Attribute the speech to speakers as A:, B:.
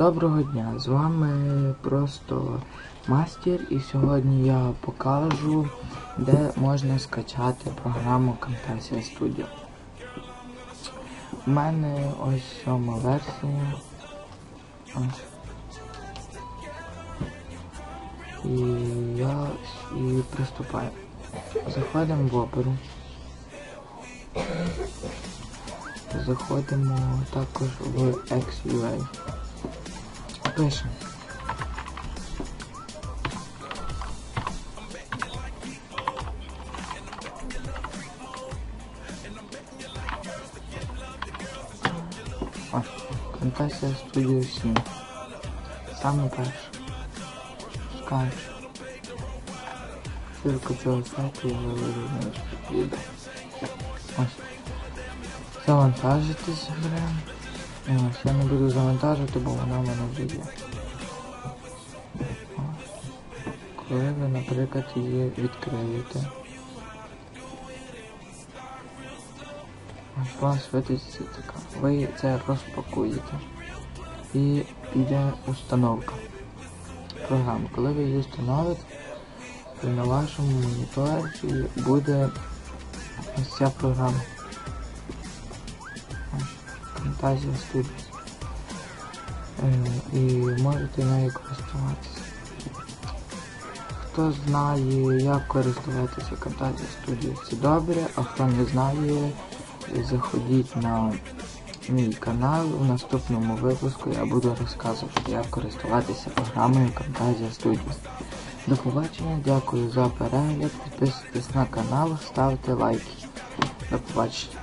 A: Доброго дня! З вами просто мастер і сьогодні я покажу, де можна скачати програму Camtasia Studio. У мене ось сьома версія. Ось. І я і приступаю. Заходимо в оперу. Заходимо також в XUA. Deixa. Ó, tentar esse estúdio assim. Tá Sabe, baixo. Os caras. Cerca de 17 euros por vida. Mas, se a vantagem é desse grande. Ось, я не буду завантажувати, бо вона в мене вже є. Коли ви, наприклад, її відкриєте. Ось у вас витиситься така. Ви це розпакуєте. І піде установка програми. Коли ви її встановите, то на вашому моніторі буде ось ця програма. Camtasia Studios. Е, І можете нею користуватися. Хто знає, як користуватися Camtasia Studios, це добре, а хто не знає, заходіть на мій канал. У наступному випуску я буду розказувати, як користуватися програмою Camtasia Studios. До побачення, дякую за перегляд, підписуйтесь на канал, ставте лайки. До побачення.